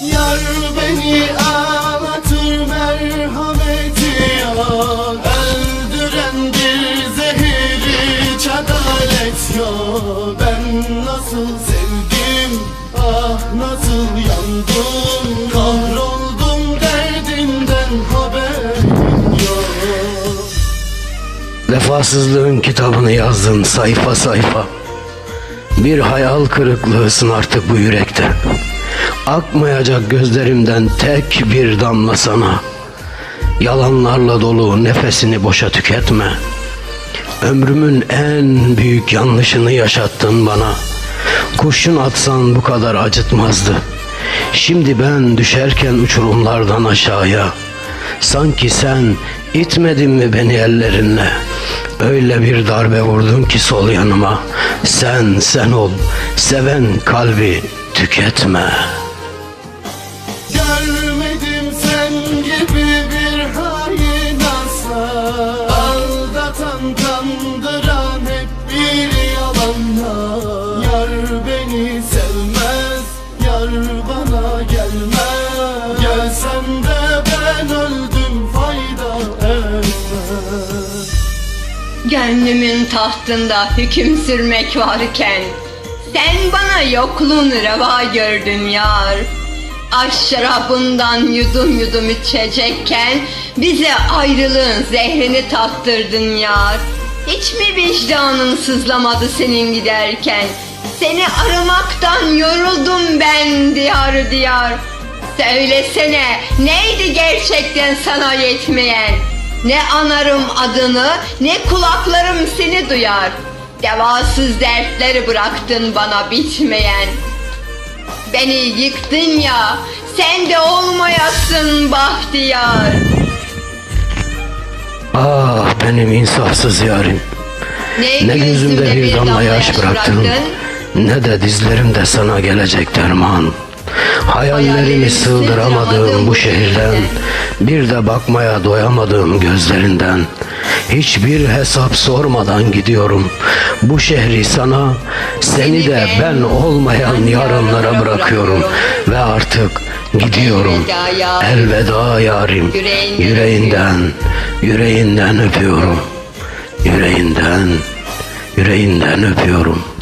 Yar beni ağlatır merhameti yok. Öldüren bir zehiri hiç yok. Ben nasıl sevdim ah nasıl yandım. Kahroldum derdimden haberim yok. Vefasızlığın kitabını yazdın sayfa sayfa. Bir hayal kırıklığısın artık bu yürekte Akmayacak gözlerimden tek bir damla sana. Yalanlarla dolu nefesini boşa tüketme. Ömrümün en büyük yanlışını yaşattın bana. Kurşun atsan bu kadar acıtmazdı. Şimdi ben düşerken uçurumlardan aşağıya. Sanki sen itmedin mi beni ellerinle? Öyle bir darbe vurdun ki sol yanıma. Sen sen ol. Seven kalbi tüketme. Görmedim sen gibi bir hain asla Aldatan kandıran hep bir yalanla. Yar beni sevmez, yar bana gelmez. Gelsem de ben öldüm fayda etmez. Gönlümün tahtında hüküm sürmek varken Sen bana yokluğunu reva gördün yar. Aşk şarabından yudum yudum içecekken Bize ayrılığın zehrini tattırdın yar. Hiç mi vicdanın sızlamadı senin giderken? Seni aramaktan yoruldum ben diyar diyar. Söylesene neydi gerçekten sana yetmeyen? Ne anarım adını ne kulaklarım seni duyar Devasız dertleri bıraktın bana bitmeyen. Beni yıktın ya sen de olmayasın bahtiyar. Ah benim insafsız yarim. Ne gözümde bir damla yaş bıraktın Ne de dizlerimde sana gelecek derman Hayallerimi sığdıramadığım bu şehirden Bir de bakmaya doyamadığım gözlerinden. Hiçbir hesap sormadan gidiyorum. Bu şehri sana Seni de ben olmayan yarınlara bırakıyorum. Ve artık gidiyorum. Elveda yarim. Yüreğinden Yüreğinden öpüyorum. Yüreğinden Yüreğinden öpüyorum